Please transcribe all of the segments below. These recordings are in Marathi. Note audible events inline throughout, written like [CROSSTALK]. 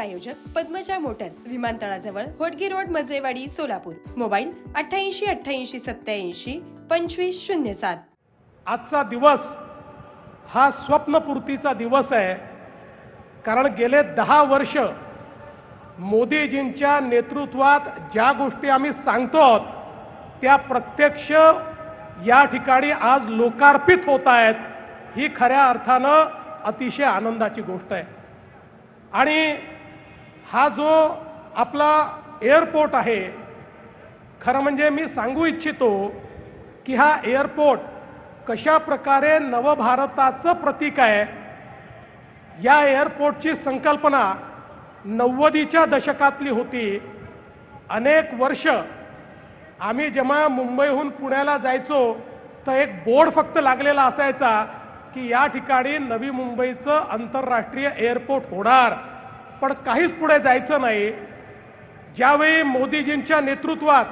प्रायोजक पद्मजा मोटर्स विमानतळाजवळ होटगी रोड मजरेवाडी सोलापूर. मोबाईल अठ्ठ्याऐंशी अठ्ठ्याऐंशी सत्याऐंशी पंचवीस शून्य सात. आजचा दिवस हा स्वप्नपूर्तीचा दिवस आहे. कारण गेले दहा वर्ष मोदीजींच्या नेतृत्वात ज्या गोष्टी आम्ही सांगतो आहोत त्या प्रत्यक्ष या ठिकाणी आज लोकार्पित होत आहेत ही खऱ्या अर्थानं अतिशय आनंदाची गोष्ट आहे. आणि हा जो आपला एअरपोर्ट आहे खरं म्हणजे मी सांगू इच्छितो की हा एअरपोर्ट कशा प्रकारे नवभारताचं प्रतीक आहे या एअरपोर्टची संकल्पना नव्वदीच्या दशकातली होती. अनेक वर्ष आम्ही जेव्हा मुंबईहून पुण्याला जायचो तर एक बोर्ड फक्त लागलेला असायचा की या ठिकाणी नवी मुंबईचं आंतरराष्ट्रीय एअरपोर्ट होणार. पण काहीच पुढे जायचं नाही. ज्यावेळी मोदीजींच्या नेतृत्वात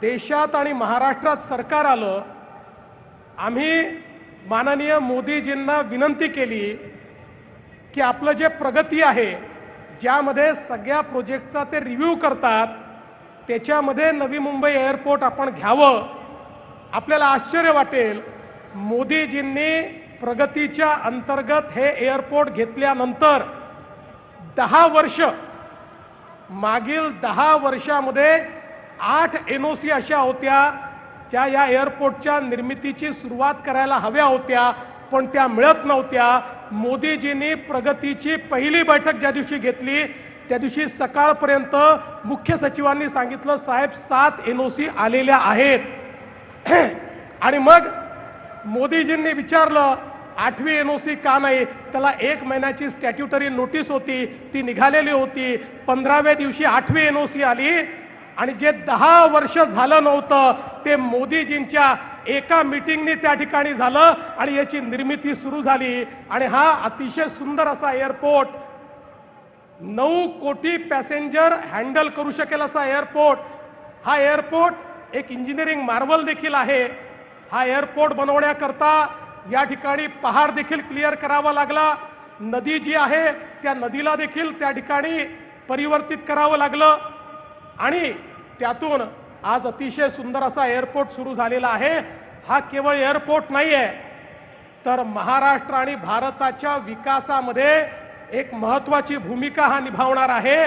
देशात आणि महाराष्ट्रात सरकार आलं आम्ही माननीय मोदीजींना विनंती केली की आपलं जे प्रगती आहे ज्यामध्ये सगळ्या प्रोजेक्टचा ते रिव्ह्यू करतात त्याच्यामध्ये नवी मुंबई एअरपोर्ट आपण घ्यावं. आपल्याला आश्चर्य वाटेल मोदीजींनी प्रगतीच्या अंतर्गत हे एअरपोर्ट घेतल्यानंतर दहा वर्ष. मागील दहा वर्षामध्ये आठ एन ओ सी अशा होत्या त्या या एअरपोर्टच्या निर्मितीची सुरुवात करायला हव्या होत्या पण त्या मिळत नव्हत्या. मोदीजींनी प्रगतीची पहिली बैठक ज्या दिवशी घेतली त्या दिवशी सकाळपर्यंत मुख्य सचिवांनी सांगितलं साहेब सात एन ओ सी आलेल्या आहेत. [CLEARS THROAT] आणि मग मोदीजींनी विचारलं आठवी एन ओ सी का नाही? त्याला एक महिन्याची स्टॅट्युटरी नोटीस होती ती निघालेली होती. पंधराव्या दिवशी आठवी एन ओ सी आली आणि जे दहा वर्ष झालं नव्हतं ते मोदीजींच्या एका मिटिंगने त्या ठिकाणी झालं आणि याची निर्मिती सुरू झाली. आणि हा अतिशय सुंदर असा एअरपोर्ट नऊ कोटी पॅसेंजर हँडल करू शकेल असा एअरपोर्ट हा एअरपोर्ट एक इंजिनिअरिंग मार्वल देखील आहे. हा एअरपोर्ट बनवण्याकरता या ठिकाणी पहाड देखील क्लिअर करावा लागला. नदी जी आहे त्या नदीला देखील त्या ठिकाणी परिवर्तित करावं लागलं. आणि त्यातून आज अतिशय सुंदर असा एअरपोर्ट सुरू झालेला आहे. हा केवळ एअरपोर्ट नाही आहे तर महाराष्ट्र आणि भारताच्या विकासामध्ये एक महत्वाची भूमिका हा निभावणार आहे.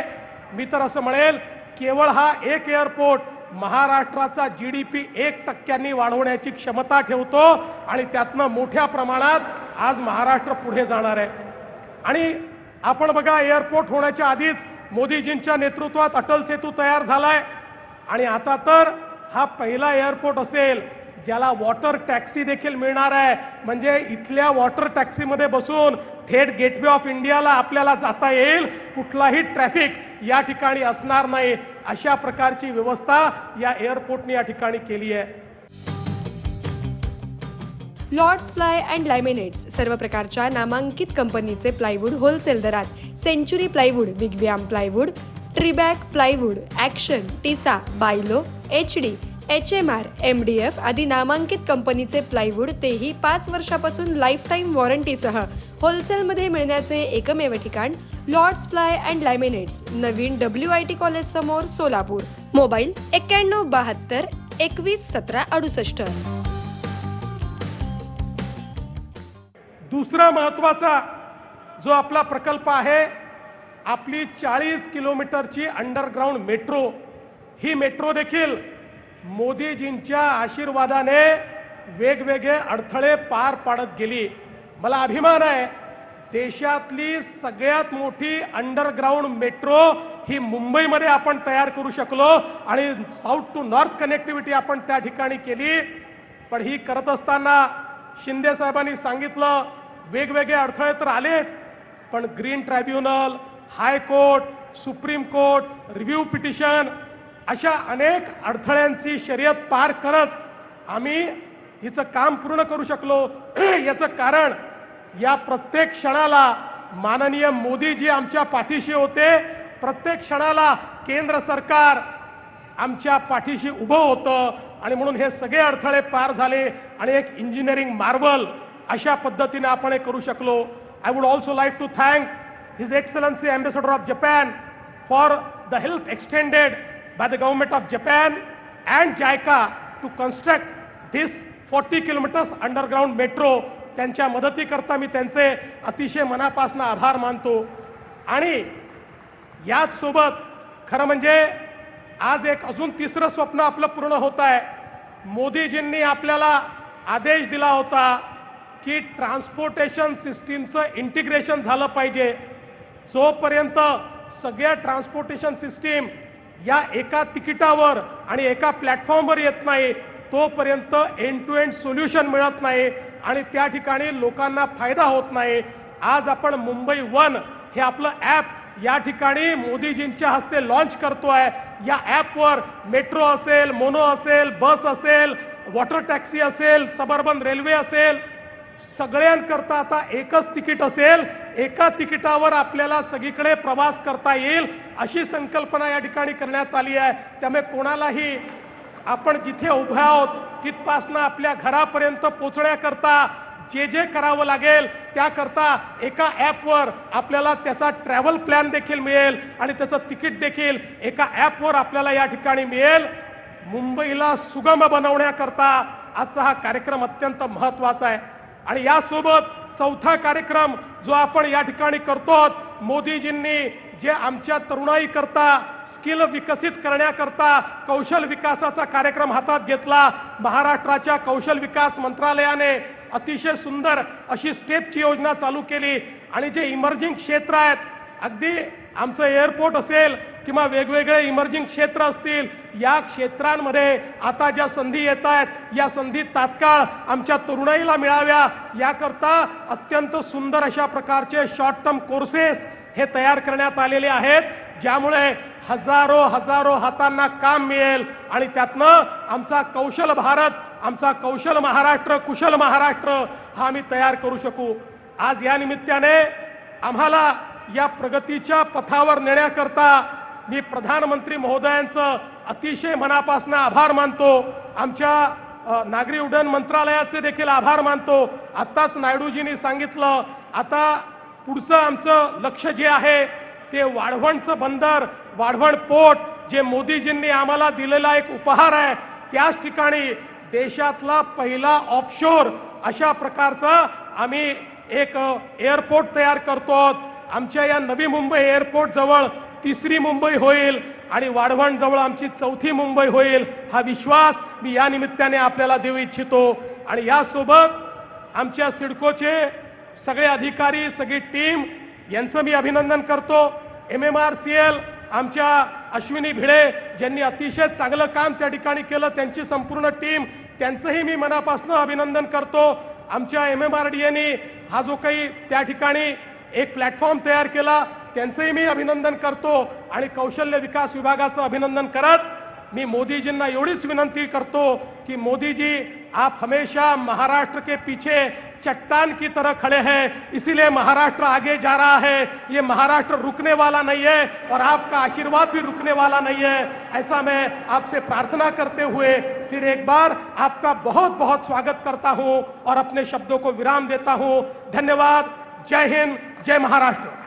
मी तर असं म्हणेल केवळ हा एक एअरपोर्ट महाराष्ट्राचा जी डी पी एक टक्क्यांनी वाढवण्याची क्षमता ठेवतो आणि त्यातनं मोठ्या प्रमाणात आज महाराष्ट्र पुढे जाणार आहे. आणि आपण बघा एअरपोर्ट होण्याच्या आधीच मोदीजींच्या नेतृत्वात अटल सेतू तयार झालाय. आणि आता तर हा पहिला एअरपोर्ट असेल ज्याला वॉटर टॅक्सी देखील मिळणार आहे. म्हणजे इथल्या वॉटर टॅक्सीमध्ये बसून थेट गेटवे ऑफ इंडियाला आपल्याला जाता येईल. कुठलाही ट्रॅफिक या ठिकाणी असणार नाही. अशा प्रकारची व्यवस्था या एअरपोर्टने या ठिकाणी केली आहे. लॉर्ड्स फ्लाय अँड लॅमिनेट्स सर्व प्रकारच्या नामांकित कंपनीचे प्लायवूड होलसेल दरात सेंचुरी प्लायवूड विगव्याम प्लायवूड ट्रिबॅक प्लायवूड ॲक्शन टिसा बायलो H D H M R M D F आदी नामांकित कंपनीचे प्लायवूड तेही पाच वर्षापासून लाईफटाईम वॉरंटीसह होलसेलमध्ये मिळण्याचे एकमेव ठिकाण लॉर्ड्स फ्लाय अँड लॅमिनेट्स नवीन डब्ल्यू आय टी कॉलेज समोर सोलापूर. मोबाईल एक्क्याण्णव बहात्तर एकवीस सतरा अडुसष्ट. दुसरा महत्त्वाचा जो आपला प्रकल्प आहे आपली चाळीस किलोमीटरची अंडरग्राऊंड मेट्रो ही मेट्रो देखील मोदीजींच्या आशीर्वादाने वेगवेगळे अडथळे पार पाडत गेली. मला अभिमान आहे देशातली सगळ्यात मोठी अंडरग्राऊंड मेट्रो ही मुंबईमध्ये आपण तयार करू शकलो आणि साऊथ टू नॉर्थ कनेक्टिव्हिटी आपण त्या ठिकाणी केली. पण ही करत असताना शिंदे साहेबांनी सांगितलं वेगवेगळे अडथळे तर आलेच पण green tribunal high court supreme court review petition अशा अनेक अडथळ्यांची शर्यत पार करत आम्ही हिचं काम पूर्ण करू शकलो. [CLEARS THROAT] याचं कारण या प्रत्येक क्षणाला माननीय मोदी जी आमच्या पाठीशी होते. प्रत्येक क्षणाला केंद्र सरकार आमच्या पाठीशी उभं होतं. आणि म्हणून हे सगळे अडथळे पार झाले. आणि एक इंजिनिअरिंग मार्वल अशा पद्धतीने आपण हे करू शकलो. I would also like to thank his excellency ambassador of Japan for the help extended by the government of Japan and JICA to construct this 40 kilometres underground metro त्यांच्या मदतीकरता मी त्यांचे अतिशय मनापासून आभार मानतो. आणि याच सोबत खरं म्हणजे आज एक अजून तिसरं स्वप्न आपलं पूर्ण होत आहे. मोदीजींनी आपल्याला आदेश दिला होता की ट्रान्सपोर्टेशन सिस्टीमचं इंटिग्रेशन झालं पाहिजे. जोपर्यंत सगळ्या ट्रान्सपोर्टेशन सिस्टीम या एका तिकिटावर आणि एका प्लॅटफॉर्मवर येत नाही तोपर्यंत एंड टू एंड सोल्युशन मिळत नाही. आणि त्या ठिकाणी लोकांना फायदा होत नाही. आज आपण मुंबई वन हे आपलं ॲप या ठिकाणी मोदीजींच्या हस्ते लॉन्च करतोय. या ॲपवर मेट्रो असेल मोनो असेल बस असेल वॉटर टॅक्सी असेल सबर्बन रेल्वे असेल सगळ्यांकरता आता एकच तिकीट असेल. एका तिकिटावर आपल्याला सगळीकडे प्रवास करता येईल अशी संकल्पना या ठिकाणी करण्यात आली आहे. त्यामुळे कोणालाही आपण जिथे उभे आहोत तिथपासनं आपल्या घरापर्यंत पोचण्याकरता जे जे करावं लागेल त्याकरता एका ॲपवर आपल्याला त्याचा ट्रॅव्हल प्लॅन देखील मिळेल आणि त्याचं तिकीट देखील एका ॲपवर आपल्याला या ठिकाणी मिळेल. मुंबईला सुगम बनवण्याकरता आजचा हा कार्यक्रम अत्यंत महत्त्वाचा आहे. आणि यासोबत चौथा कार्यक्रम जो आपण या ठिकाणी करतो मोदीजींनी जे आमच्या तरुणाई करता स्किल विकसित करण्याकरता कौशल विकासाचा कार्यक्रम हातात घेतला. महाराष्ट्राच्या कौशल विकास मंत्रालयाने अतिशय सुंदर अशी स्टेपची योजना चालू केली. आणि जे इमर्जिंग क्षेत्र आहेत अगदी आमचं एअरपोर्ट असेल किंवा वेगवेगळे इमर्जिंग क्षेत्र असतील या क्षेत्रांमध्ये आता ज्या संधी येत आहेत या संधी तात्काळ आमच्या तरुणाईला मिळाव्या. याकरता अत्यंत सुंदर अशा प्रकारचे शॉर्ट टर्म कोर्सेस हे तयार करण्यात आलेले आहेत. ज्यामुळे हजारो हजारो हातांना काम मिळेल आणि त्यातनं आमचा कौशल भारत आमचा कौशल महाराष्ट्र कुशल महाराष्ट्र हा आम्ही तयार करू शकू. आज या निमित्ताने आम्हाला या प्रगतीच्या पथावर नेण्याकरता मी प्रधानमंत्री महोदयांचं अतिशय मनापासून आभार मानतो. आमच्या नागरी उड्डयन मंत्रालयाचे देखील आभार मानतो. आत्ताच नायडूजींनी सांगितलं आता पुढचं आमचं लक्ष जे आहे ते वाढवणचं बंदर वाढवण पोर्ट जे मोदीजींनी आम्हाला दिलेला एक उपहार आहे त्याच ठिकाणी देशातला पहिला ऑफशोर अशा प्रकारचा आम्ही एक एअरपोर्ट तयार करतो. आमच्या या नवी मुंबई एअरपोर्ट जवळ तिसरी मुंबई होईल आणि वाढवण जवळ आमची चौथी मुंबई होईल हा विश्वास मी या निमित्ताने आपल्याला देऊ इच्छितो. आणि यासोबत आमच्या सिडकोचे सगळे अधिकारी सगळी टीम यांचं मी अभिनंदन करतो. M M R C L आमच्या अश्विनी भिडे ज्यांनी अतिशय चांगलं काम त्या ठिकाणी केलं त्यांची संपूर्ण टीम त्यांचंही मी मनापासून अभिनंदन करतो. आमच्या एम एम आर डी एनी हा जो काही त्या ठिकाणी एक प्लॅटफॉर्म तयार केला त्यांचंही मी अभिनंदन करतो आणि कौशल्य विकास विभागाचं अभिनंदन करत मी मोदीजींना एवढीच विनंती करतो की मोदीजी आप हमेशा महाराष्ट्र के पीछे चट्टान की तरह खड़े हैं। इसीलिए महाराष्ट्र आगे जा रहा है। ये महाराष्ट्र रुकने वाला नहीं है और आपका आशीर्वाद भी रुकने वाला नहीं है। ऐसा मैं आपसे प्रार्थना करते हुए फिर एक बार आपका बहुत बहुत स्वागत करता हूँ और अपने शब्दों को विराम देता हूँ। धन्यवाद। जय हिंद। जय महाराष्ट्र।